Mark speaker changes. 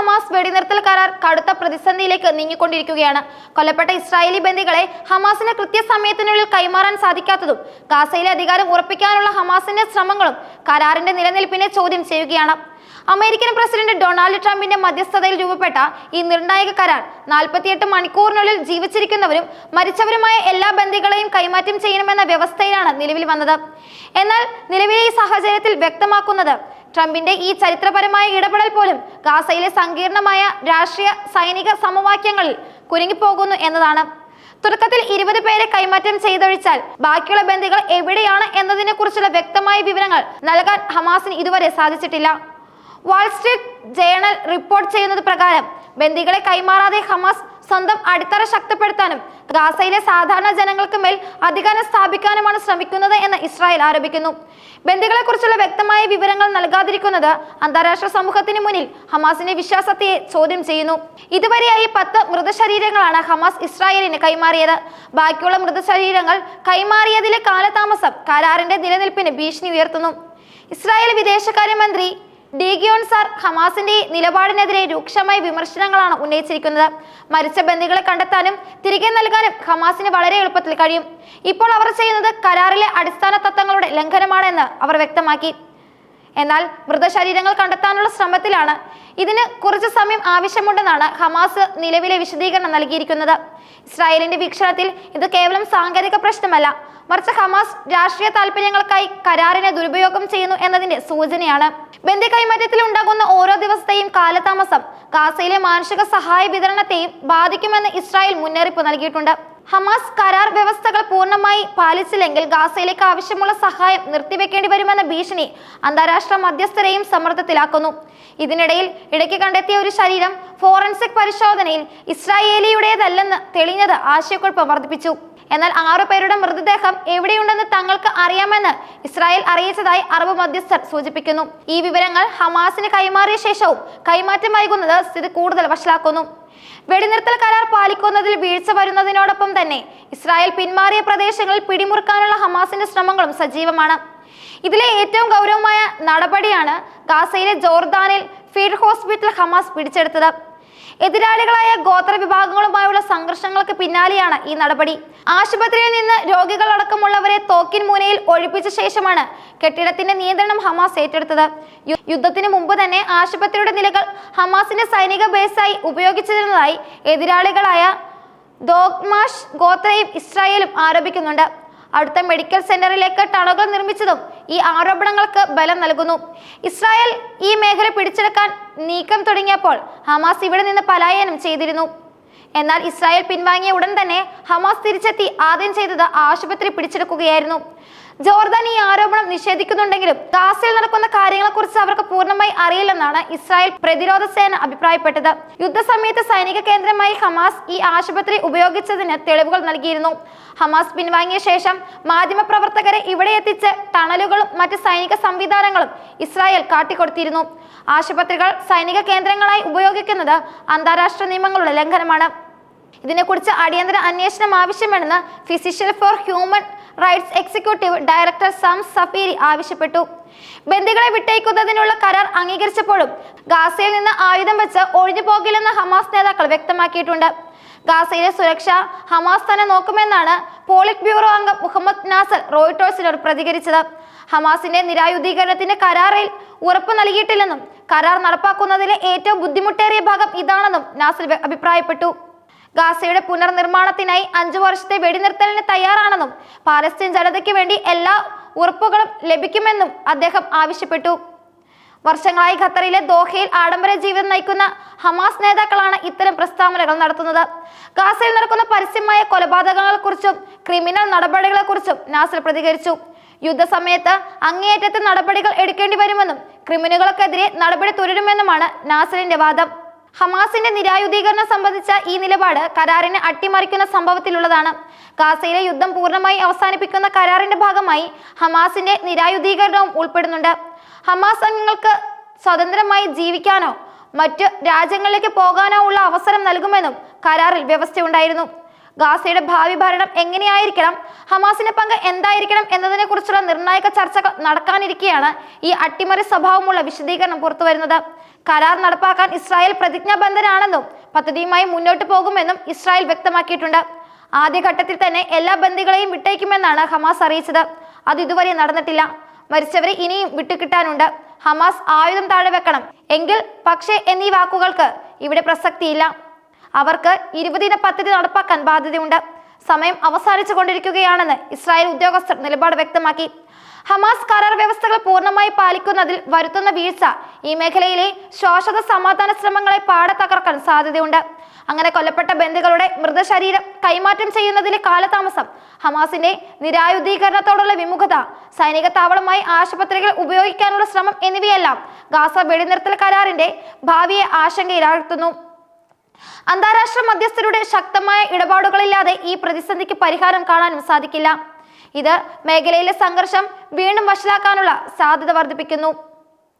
Speaker 1: Hamas വെടിനിർത്തൽ കരാർ കടുത്ത പ്രതിസന്ധിയിലേക്ക് നീങ്ങിക്കൊണ്ടിരിക്കുകയാണ്. കൊല്ലപ്പെട്ട ഇസ്രായേലി ബന്ദികളെ ഹമാസിന് കൃത്യസമയത്തിനുള്ളിൽ കൈമാറാൻ സാധിക്കാത്തതും ഗാസയിലെ അധികാരം ഉറപ്പിക്കാനുള്ള ഹമാസിന്റെ ശ്രമങ്ങളും കരാറിന്റെ നിലനിൽപ്പിനെ ചോദ്യം ചെയ്യുകയാണ്. അമേരിക്കൻ പ്രസിഡന്റ് ഡൊണാൾഡ് ട്രംപിന്റെ മധ്യസ്ഥതയിൽ രൂപപ്പെട്ട ഈ നിർണായക കരാർ നാൽപ്പത്തിയെട്ട് മണിക്കൂറിനുള്ളിൽ ജീവിച്ചിരിക്കുന്നവരും മരിച്ചവരുമായ എല്ലാ ബന്ദികളെയും കൈമാറ്റം ചെയ്യണമെന്ന വ്യവസ്ഥയിലാണ് നിലവിൽ വന്നത്. എന്നാൽ നിലവിലെ ഈ സാഹചര്യത്തിൽ വ്യക്തമാക്കുന്നത് ട്രംപിന്റെ ഈ ചരിത്രപരമായ ഇടപെടൽ പോലും ഗാസയിലെ സങ്കീർണമായ രാഷ്ട്രീയ സൈനിക സമവാക്യങ്ങളിൽ കുരുങ്ങിപ്പോകുന്നു എന്നതാണ്. തുടക്കത്തിൽ ഇരുപത് പേരെ കൈമാറ്റം ചെയ്തൊഴിച്ചാൽ ബാക്കിയുള്ള ബന്ദികൾ എവിടെയാണ് എന്നതിനെ കുറിച്ചുള്ള വ്യക്തമായ വിവരങ്ങൾ നൽകാൻ ഹമാസിന് ഇതുവരെ സാധിച്ചിട്ടില്ല. വാൾസ്ട്രീറ്റ് ജേണൽ റിപ്പോർട്ട് ചെയ്യുന്നത് പ്രകാരം ബന്ദികളെ കൈമാറാതെ ഹമാസ് സ്വന്തം അടിത്തറ ശക്തിപ്പെടുത്താനും ഗാസയിലെ സാധാരണ ജനങ്ങൾക്ക് മേൽ അധികാരം സ്ഥാപിക്കാനുമാണ് ശ്രമിക്കുന്നത് എന്ന് ഇസ്രായേൽ ആരോപിക്കുന്നു. ബന്ദികളെ കുറിച്ചുള്ള വ്യക്തമായ വിവരങ്ങൾ നൽകാതിരിക്കുന്നത് അന്താരാഷ്ട്ര സമൂഹത്തിന് മുന്നിൽ ഹമാസിന്റെ വിശ്വാസത്തെ ചോദ്യം ചെയ്യുന്നു. ഇതുവരെയായി പത്ത് മൃതശരീരങ്ങളാണ് ഹമാസ് ഇസ്രായേലിന് കൈമാറിയത്. ബാക്കിയുള്ള മൃതശരീരങ്ങൾ കൈമാറിയതിലെ കാലതാമസം കരാറിന്റെ നിലനിൽപ്പിന് ഭീഷണി ഉയർത്തുന്നു. ഇസ്രായേൽ വിദേശകാര്യമന്ത്രി ഡിഗിയോൺ സാർ ഹമാസിന്റെ നിലപാടിനെതിരെ രൂക്ഷമായ വിമർശനങ്ങളാണ് ഉന്നയിച്ചിരിക്കുന്നത്. മരിച്ച ബന്ദികളെ കണ്ടെത്താനും തിരികെ നൽകാനും ഹമാസിന് വളരെ എളുപ്പത്തിൽ കഴിയും. ഇപ്പോൾ അവർ ചെയ്യുന്നത് കരാറിലെ അടിസ്ഥാന തത്വങ്ങളുടെ ലംഘനമാണെന്ന് അവർ വ്യക്തമാക്കി. എന്നാൽ മൃതശരീരങ്ങൾ കണ്ടെത്താനുള്ള ശ്രമത്തിലാണ്. ഇതിന് കുറച്ച് സമയം ആവശ്യമുണ്ടെന്നാണ് ഹമാസ് നിലവിലെ വിശദീകരണം നൽകിയിരിക്കുന്നത്. ഇസ്രായേലിന്റെ വീക്ഷണത്തിൽ ഇത് കേവലം സാങ്കേതിക പ്രശ്നമല്ല. മറിച്ച് ഹമാസ് രാഷ്ട്രീയ താല്പര്യങ്ങൾക്കായി കരാറിനെ ദുരുപയോഗം ചെയ്യുന്നു എന്നതിന്റെ സൂചനയാണ്. ബന്ദി കൈമാറ്റത്തിൽ ഉണ്ടാകുന്ന ഓരോ ദിവസത്തെയും കാലതാമസം ഗാസയിലെ മാനുഷിക സഹായ വിതരണത്തെയും ബാധിക്കുമെന്ന് ഇസ്രായേൽ മുന്നറിയിപ്പ് നൽകിയിട്ടുണ്ട്. ഹമാസ് കരാർ വ്യവസ്ഥകൾ പൂർണമായി പാലിച്ചില്ലെങ്കിൽ ഗാസയിലേക്ക് ആവശ്യമുള്ള സഹായം നിർത്തിവെക്കേണ്ടി വരുമെന്ന ഭീഷണി അന്താരാഷ്ട്ര മധ്യസ്ഥരെയും സമ്മർദ്ദത്തിലാക്കുന്നു. ഇതിനിടയിൽ ഇടയ്ക്ക് കണ്ടെത്തിയ ഒരു ശരീരം ഫോറൻസിക് പരിശോധനയിൽ ഇസ്രായേലിയുടേതല്ലെന്ന് തെളിഞ്ഞത് ആശയക്കുഴപ്പം വർദ്ധിപ്പിച്ചു. എന്നാൽ ആറു പേരുടെ മൃതദേഹം എവിടെയുണ്ടെന്ന് തങ്ങൾക്ക് അറിയാമെന്ന് ഇസ്രായേൽ അറിയിച്ചതായി അറബ് മധ്യസ്ഥർ സൂചിപ്പിക്കുന്നു. ഈ വിവരങ്ങൾ ഹമാസിന് കൈമാറിയ ശേഷവും കൈമാറ്റം വൈകുന്നത് സ്ഥിതി കൂടുതൽ വഷളാക്കുന്നു. വെടിനിർത്തൽ കരാർ പാലിക്കുന്നതിൽ വീഴ്ച വരുന്നതിനോടൊപ്പം തന്നെ ഇസ്രായേൽ പിന്മാറിയ പ്രദേശങ്ങളിൽ പിടിമുറുക്കാനുള്ള ഹമാസിന്റെ ശ്രമങ്ങളും സജീവമാണ്. ഇതിലെ ഏറ്റവും ഗൗരവമായ നടപടിയാണ് ഗാസയിലെ ജോർദാനിൽ ഫീൽഡ് ഹോസ്പിറ്റൽ ഹമാസ് പിടിച്ചെടുത്തത്. എതിരാളികളായ ഗോത്ര വിഭാഗങ്ങളുമായുള്ള സംഘർഷങ്ങൾക്ക് പിന്നാലെയാണ് ഈ നടപടി. ആശുപത്രിയിൽ നിന്ന് രോഗികളടക്കമുള്ളവരെ തോക്കിൻ മൂനയിൽ ഒഴിപ്പിച്ച ശേഷമാണ് കെട്ടിടത്തിന്റെ നിയന്ത്രണം ഹമാസ് ഏറ്റെടുത്തത്. യുദ്ധത്തിന് മുമ്പ് തന്നെ ആശുപത്രിയുടെ നിലകൾ ഹമാസിന്റെ സൈനിക ബേസായി ഉപയോഗിച്ചിരുന്നതായി എതിരാളികളായ ദോഗ്മാഷ് ഗോത്രയും ഇസ്രായേലും ആരോപിക്കുന്നുണ്ട്. അടുത്ത മെഡിക്കൽ സെന്ററിലേക്ക് ടണലുകൾ നിർമ്മിച്ചതും ഈ ആരോപണങ്ങൾക്ക് ബലം നൽകുന്നു. ഇസ്രായേൽ ഈ മേഖല പിടിച്ചെടുക്കാൻ നീക്കം തുടങ്ങിയപ്പോൾ ഹമാസ് ഇവിടെ നിന്ന് പലായനം ചെയ്തിരുന്നു. എന്നാൽ ഇസ്രായേൽ പിൻവാങ്ങിയ ഉടൻ തന്നെ ഹമാസ് തിരിച്ചെത്തി ആദ്യം ചെയ്തത് ആശുപത്രി പിടിച്ചെടുക്കുകയായിരുന്നു. ജോർദാൻ ഈ ആരോപണം നിഷേധിക്കുന്നുണ്ടെങ്കിലും ഗാസയിൽ നടക്കുന്ന കാര്യങ്ങളെക്കുറിച്ച് അവർക്ക് പൂർണമായി അറിയില്ലെന്നാണ് ഇസ്രായേൽ പ്രതിരോധ സേന അഭിപ്രായപ്പെട്ടത്. യുദ്ധസമയത്ത് സൈനിക കേന്ദ്രമായി ഹമാസ് ഈ ആശുപത്രി ഉപയോഗിച്ചതിന് തെളിവുകൾ നൽകിയിരുന്നു. ഹമാസ് പിൻവാങ്ങിയ ശേഷം മാധ്യമപ്രവർത്തകരെ ഇവിടെ എത്തിച്ച് ടണലുകളും മറ്റ് സൈനിക സംവിധാനങ്ങളും ഇസ്രായേൽ കാട്ടിക്കൊടുത്തിരുന്നു. ആശുപത്രികൾ സൈനിക കേന്ദ്രങ്ങളായി ഉപയോഗിക്കുന്നത് അന്താരാഷ്ട്ര നിയമങ്ങളുടെ ലംഘനമാണ്. ഇതിനെക്കുറിച്ച് അടിയന്തര അന്വേഷണം ആവശ്യമാണെന്ന് Physicians for Human Rights executive director Sam സഫീരി ആവശ്യപ്പെട്ടു. ബന്ദികളെ വിട്ടയക്കുന്നതിനുള്ള കരാർ അംഗീകരിച്ചപ്പോഴും ഗാസയിൽ നിന്ന് ആയുധം വെച്ച് ഒഴിഞ്ഞു പോകില്ലെന്ന് ഹമാസ് നേതാക്കൾ വ്യക്തമാക്കിയിട്ടുണ്ട്. ഗാസയിലെ സുരക്ഷ ഹമാസ് തന്നെ നോക്കുമെന്നാണ് പോളിറ്റ് ബ്യൂറോ അംഗം മുഹമ്മദ് നാസർ റോയിട്ടോഴ്സിനോട് പ്രതികരിച്ചത്. ഹമാസിന്റെ നിരായുധീകരണത്തിന്റെ കരാറിൽ ഉറപ്പ് നൽകിയിട്ടില്ലെന്നും കരാർ നടപ്പാക്കുന്നതിലെ ഏറ്റവും ബുദ്ധിമുട്ടേറിയ ഭാഗം ഇതാണെന്നും നാസർ അഭിപ്രായപ്പെട്ടു. ഗാസയുടെ പുനർനിർമ്മാണത്തിനായി അഞ്ചു വർഷത്തെ വെടിനിർത്തലിന് തയ്യാറാണെന്നും പാലസ്തീൻ ജനതയ്ക്ക് വേണ്ടി എല്ലാ ഉറപ്പുകളും ലഭിക്കുമെന്നും അദ്ദേഹം ആവശ്യപ്പെട്ടു. വർഷങ്ങളായി ഖത്തറിലെ ദോഹയിൽ ആഡംബര ജീവിതം നയിക്കുന്ന ഹമാസ് നേതാക്കളാണ് ഇത്തരം പ്രസ്താവനകൾ നടത്തുന്നത്. ഗാസയിൽ നടക്കുന്ന പരസ്യമായ കൊലപാതകങ്ങളെക്കുറിച്ചും ക്രിമിനൽ നടപടികളെക്കുറിച്ചും നാസർ പ്രതികരിച്ചു. യുദ്ധസമയത്ത് അങ്ങേയറ്റത്തെ നടപടികൾ എടുക്കേണ്ടി വരുമെന്നും ക്രിമിനലുകൾക്കെതിരെ നടപടി തുടരുമെന്നുമാണ് നാസറിന്റെ വാദം. ഹമാസിന്റെ നിരായുധീകരണം സംബന്ധിച്ച ഈ നിലപാട് കരാറിനെ അട്ടിമറിക്കുന്ന സംഭവത്തിലുള്ളതാണ്. ഗാസയിലെ യുദ്ധം പൂർണമായി അവസാനിപ്പിക്കുന്ന കരാറിന്റെ ഭാഗമായി ഹമാസിന്റെ നിരായുധീകരണവും ഉൾപ്പെടുന്നുണ്ട്. ഹമാസ് അംഗങ്ങൾക്ക് സ്വതന്ത്രമായി ജീവിക്കാനോ മറ്റു രാജ്യങ്ങളിലേക്ക് പോകാനോ ഉള്ള അവസരം നൽകുമെന്നും കരാറിൽ വ്യവസ്ഥയുണ്ടായിരുന്നു. ഗാസയുടെ ഭാവി ഭരണം എങ്ങനെയായിരിക്കണം ഹമാസിന്റെ പങ്ക് എന്തായിരിക്കണം എന്നതിനെ കുറിച്ചുള്ള നിർണായക ചർച്ചകൾ നടക്കാനിരിക്കെയാണ് ഈ അട്ടിമറി സ്വഭാവമുള്ള വിശദീകരണം പുറത്തുവരുന്നത്. കരാർ നടപ്പാക്കാൻ ഇസ്രായേൽ പ്രതിജ്ഞാബദ്ധരാണെന്നും പദ്ധതിയുമായി മുന്നോട്ട് പോകുമെന്നും ഇസ്രായേൽ വ്യക്തമാക്കിയിട്ടുണ്ട്. ആദ്യഘട്ടത്തിൽ തന്നെ എല്ലാ ബന്ദികളെയും വിട്ടയക്കുമെന്നാണ് ഹമാസ് അറിയിച്ചത്. അത് ഇതുവരെ നടന്നിട്ടില്ല. മരിച്ചവരെ ഇനിയും വിട്ടുകിട്ടാനുണ്ട്. ഹമാസ് ആയുധം താഴെ വെക്കണം. എങ്കിൽ പക്ഷേ എന്നീ വാക്കുകൾക്ക് ഇവിടെ പ്രസക്തിയില്ല. അവർക്ക് ഇരുപതിന പദ്ധതി നടപ്പാക്കാൻ ബാധ്യതയുണ്ട്. സമയം അവസാനിച്ചു കൊണ്ടിരിക്കുകയാണെന്ന് ഇസ്രായേൽ ഉദ്യോഗസ്ഥർ നിലപാട് വ്യക്തമാക്കി. ഹമാസ് കരാർ വ്യവസ്ഥകൾ പൂർണമായി പാലിക്കുന്നതിൽ വരുത്തുന്ന വീഴ്ച ഈ മേഖലയിലെ ശോഷത സമാധാന ശ്രമങ്ങളെ പാടെ തകർക്കാൻ സാധ്യതയുണ്ട്. അങ്ങനെ കൊല്ലപ്പെട്ട ബന്ധുക്കളുടെ മൃതശരീരം കൈമാറ്റം ചെയ്യുന്നതിലെ കാലതാമസം ഹമാസിന്റെ നിരായുധീകരണത്തോടുള്ള വിമുഖത സൈനിക താവളമായി ആശുപത്രികൾ ഉപയോഗിക്കാനുള്ള ശ്രമം എന്നിവയെല്ലാം ഗാസ വെടിനിർത്തൽ കരാറിന്റെ ഭാവിയെ ആശങ്കയിലാഴ്ത്തുന്നു. അന്താരാഷ്ട്ര മധ്യസ്ഥരുടെ ശക്തമായ ഇടപാടുകളില്ലാതെ ഈ പ്രതിസന്ധിക്ക് പരിഹാരം കാണാനും സാധിക്കില്ല. ഇത് മേഖലയിലെ സംഘർഷം വീണ്ടും വഷളാക്കാനുള്ള സാധ്യത വർദ്ധിപ്പിക്കുന്നു.